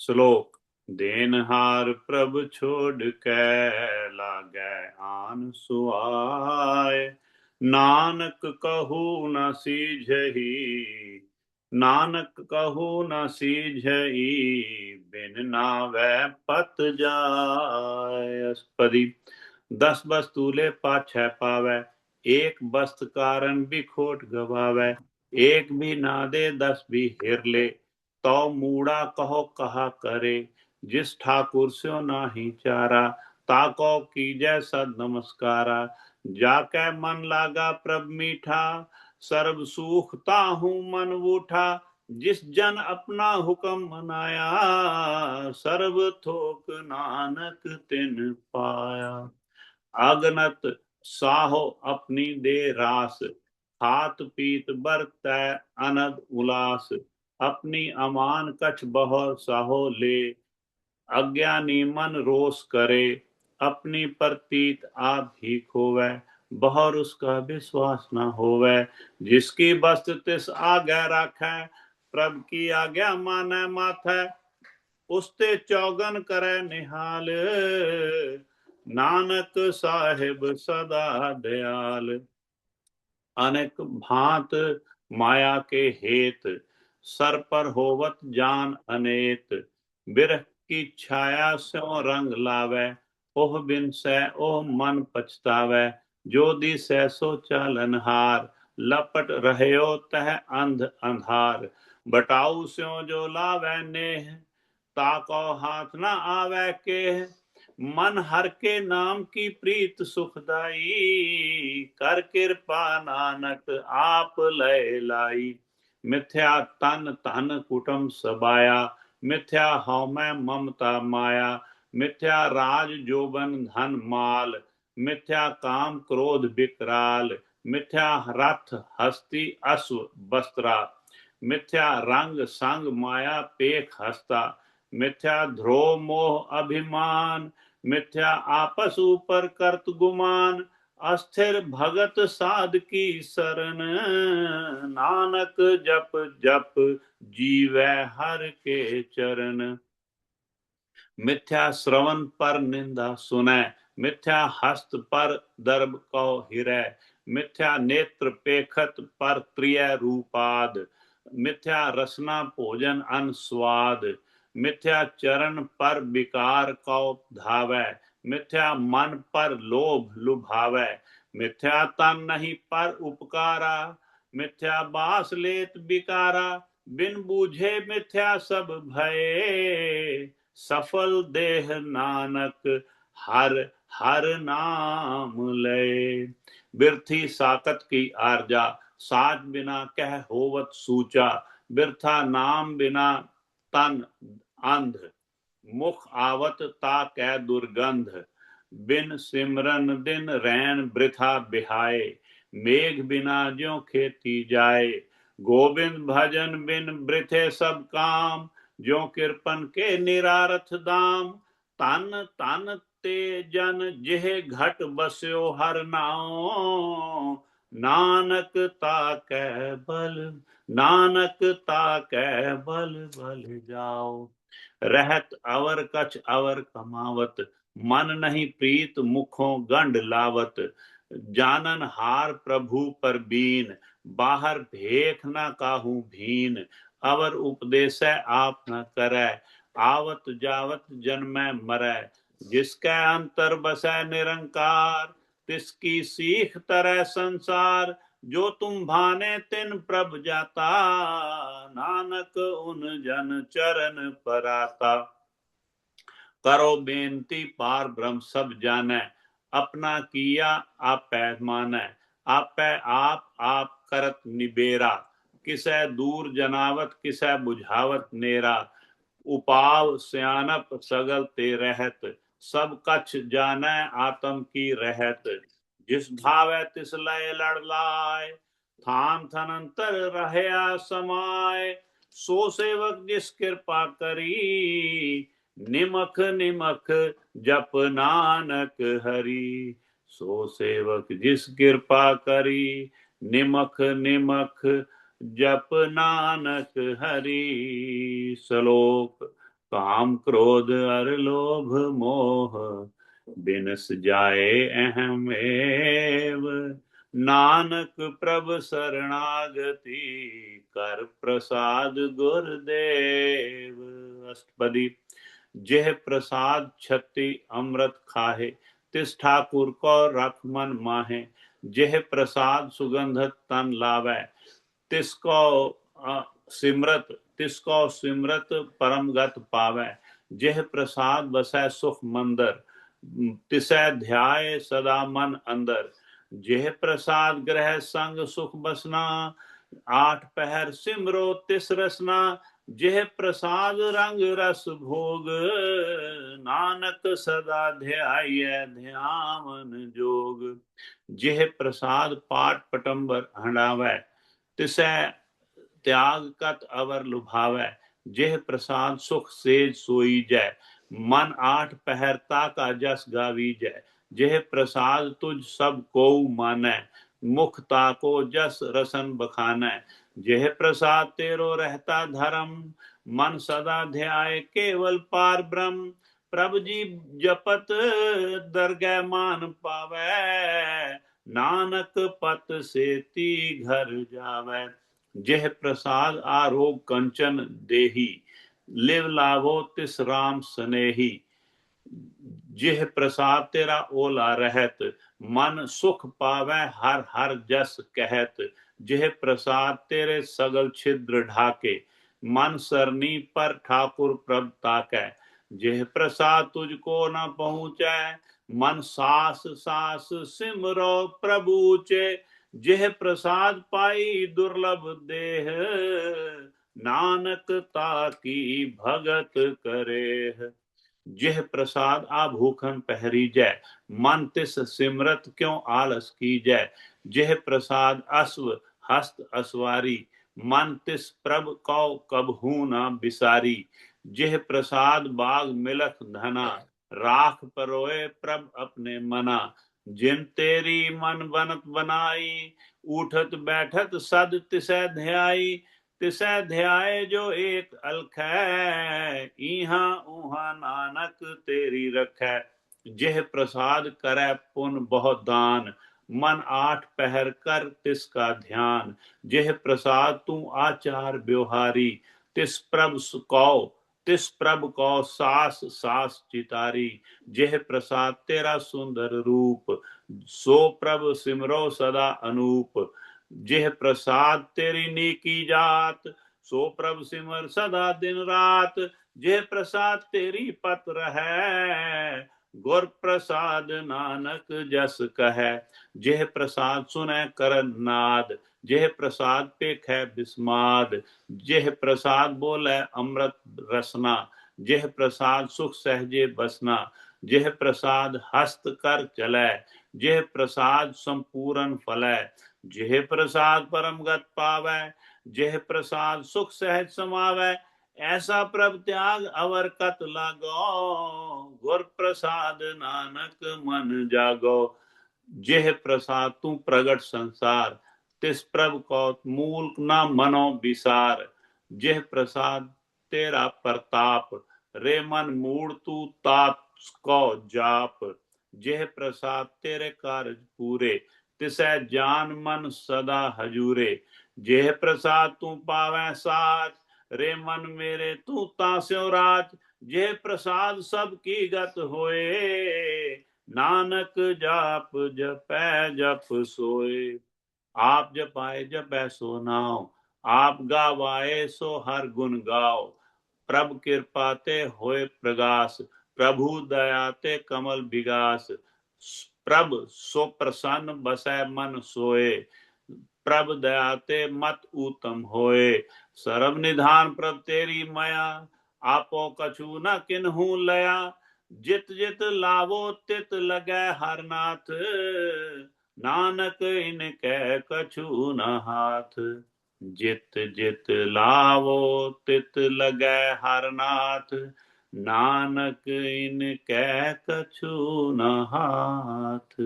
श्लोक, देन हार प्रभ छोड़ के लागे आन सुआय नानक कहू न सीझही, नानक कहू न सीझही, बिन ना नावे पत जाय दस बस्तूले पाछै पावे, एक बस्त कारण भी खोट गवावे, एक भी ना दे दस भी हिर ले तो मूड़ा कहो कहा करे। जिस ठाकुर से ना ही चारा, ताको कीजय सद नमस्कारा। जाके मन लागा प्रभ मीठा, सर्व सुखता हूँ मन उठा। जिस जन अपना हुक्म मनाया, सर्व थोक नानक तिन पाया। अगनत साहो अपनी दे रास हाथ पीत बरत अनद उलास। अपनी अमान कछ बहो साहो ले। अज्ञानी मन रोस करे, अपनी प्रतीत आप ही खोवे। बहर उसका विश्वास न होवे। जिसकी वस्तु तिस आगे रखे, प्रभ की आज्ञा माने माथे, उसते चौगन करे निहाल। नानक साहिब सदा दयाल। अनेक भांत माया के हेत सर पर होवत जान अनेत। बिरह की छाया स्यो रंग लावे, ओह बिन से ओह मन पछतावे। जो दी सै सो चालन हार लपट रहो तह अंध अंधार। बटाऊ स्यो जो लावे नेह ताको हाथ ना आवे के मन हर के नाम की प्रीत सुखदाई, कर कृपा नानक आप लय लाई। मिथ्या तन तन कुटुम सबाया, मिथ्या हौ मैं ममता माया, मिथ्या राज जोबन धन माल, मिथ्या काम क्रोध विकराल मिथ्या रथ हस्ती अश्व वस्त्रा मिथ्या रंग संग माया पेख हस्ता, मिथ्या ध्रो मोह अभिमान, मिथ्या आपस ऊपर कर्त गुमान अस्थिर भगत साध की शरण, नानक जप जप जीवै हर के चरण। मिथ्या श्रवण पर निंदा सुने, मिथ्या हस्त पर दर्भ कौ हिरय मिथ्या नेत्र पेखत पर प्रिय रूपाद, मिथ्या रसना भोजन अन स्वाद। मिथ्या चरण पर विकार कौ धावै, मिथ्या मन पर लोभ लुभावै। मिथ्या तन नहीं पर उपकारा, मिथ्या बास लेत बिकारा बिन बूझे मिथ्या सब भय। सफल देह नानक हर हर नाम ले। बिरथी साकत की आरजा साज बिना कह होवत सूचा। बिरथा नाम बिना तन अंध, मुख आवत ता कै दुर्गंध। बिन सिमरन दिन रैन बृथा बिहाए, मेघ बिना ज्यो खेती जाए। गोविंद भजन बिन बृथे सब काम जो किरपन के निरारथ दाम। तन तन ते जन जिह घट बस्यो हर नाओ नानक ताकै बल नानक ताकै बल बल जाओ। रहत अवर कछ अवर कमावत, मन नहीं प्रीत मुखों गंड लावत। जानन हार प्रभु पर बीन, बाहर भेख न काहू भीन। अवर उपदेश आप न करे आवत जावत जन्म मरै। जिसके अंतर बसा निरंकार, तिसकी सीख तरह संसार। जो तुम भाने तिन प्रभ जाता, नानक उन जन चरण पराता। करो बेनती पार ब्रह्म सब जाने, अपना किया आप माने। आप आप आप करत निबेरा, किसे दूर जनावत, किसे बुझावत नेरा। उपाव सियानप सगल ते रहत, सब कछ जाने आत्म की रहत। जिस भावे तिस लय लड़ लाए, थान थनंतर रहया समाय सो सेवक जिस कृपा करी, निमख निमख जप नानक हरी। सो सेवक जिस कृपा करी, निमख निमख जप नानक हरी। श्लोक काम क्रोध अर लोभ मोह बिनस जाए अहम एव। नानक प्रभ शरणागति कर प्रसाद गुरुदेव अष्टपदी, जेह प्रसाद छति अमृत खाहे, तिस ठाकुर को रख मन माहे। जेह प्रसाद सुगंध तन लावे तिसको सिमरत तिसको सिमरत परम गत पावे। जेह प्रसाद बसै सुख मंदर तिसै ध्याय सदा मन अंदर। जेह प्रसाद ग्रह संग सुख बसना, आठ पहर सिमरो तिस रसना, जेह प्रसाद रंग रस भोग। नानक सदा ध्याय, ध्यान जोग। जेह प्रसाद पाठ पटंबर हंडावै, तिसै त्याग कत अवर लुभावै। जेह प्रसाद सुख सेज सोई जय मन आठ पहरता का जस गावी जय। जेह प्रसाद तुझ सबको मानै मुखता को जस रसन बखानै। जेह प्रसाद तेरो रहता धर्म, मन सदा ध्याय केवल पार ब्रह्म। प्रभ जी जपत दरगह मान पावे, नानक पत से ती घर जावे। जेह प्रसाद आरोग कंचन देही लिव लाभो तिस राम स्नेही। जिह प्रसाद तेरा ओला रहत, मन सुख पावे हर हर जस कहत। जिह प्रसाद तेरे सगल छिद्र ढाके, मन सरनी पर ठाकुर प्रभ ताकै। जिह प्रसाद तुझको न पहुँचे, मन सास सास सिमरो प्रभु चे जिह प्रसाद पाई दुर्लभ देह नानक ताकी भगत करे जिह प्रसाद आ भूखन पहरी जय, मन तिस सिमरत क्यों आलस की जय। जिह प्रसाद अश्व हस्त असवारी, मन तिस प्रभ कौ कब हूँ न बिसारी। जिह प्रसाद बाग मिलख धना, राख परोए प्रभ अपने मना। जिन तेरी मन बनत बनाई, उठत बैठत सद तिसै ध्याई। तिसै ध्याय जो एक अलख इहा उहा नानक तेरी रखै। जिह प्रसाद करे पुन बहुत दान। मन आठ पहर कर तिसका ध्यान। जिह प्रसाद तू आचार व्यवहारी तिस प्रभ कौ, तिस प्रभ कौ सास सास चितारी। जेह प्रसाद तेरा सुंदर रूप, सो प्रभ सिमरो सदा अनूप। जिह प्रसाद तेरी नीकी जात, सो प्रभ सिमर सदा दिन रात। जिह प्रसाद तेरी पत्र है गुर प्रसाद नानक जस कह। जेह प्रसाद सुनै कर नाद, जेह प्रसाद पेख है बिस्माद। जेह प्रसाद बोले अमृत रसना, जेह प्रसाद सुख सहजे बसना। जेह प्रसाद हस्त कर चले जेह प्रसाद संपूर्ण फल है जेह प्रसाद परम गत पावै, जेह प्रसाद सुख सहज समावै, ऐसा प्रभ त्याग अवर कत लागो, गुर प्रसाद नानक मन जागो। जेह प्रसाद तू प्रगट संसार, तिस प्रभ को मूल न मनो विसार। जेह प्रसाद तेरा प्रताप, रे मन मूड तू ताप को जाप। जेह प्रसाद तेरे कार्य पूरे, तिसै जान मन सदा हजूरे। जेह प्रसाद तू पावे साथ रे मन मेरे तू तास्यो राज। जे प्रसाद सब की गत होए, नानक जाप जपै जप सोए। आप जपाए जपै सो नाओ आप गावाए सो हर गुण गाओ प्रभ कृपा ते होए प्रगास प्रभु दया ते कमल विगास। प्रभ सो प्रसन्न बसै मन सोए। प्रभ दया ते मत उत्तम होए। सरब निधान प्रभ तेरी माया, आपो कछु न किन्हू लया। जित जित लावो तित लगे हर नाथ। नानक इनके कछु न हाथ। जित जित लावो तित लगे हर नाथ। नानक इनके कछु न हाथ।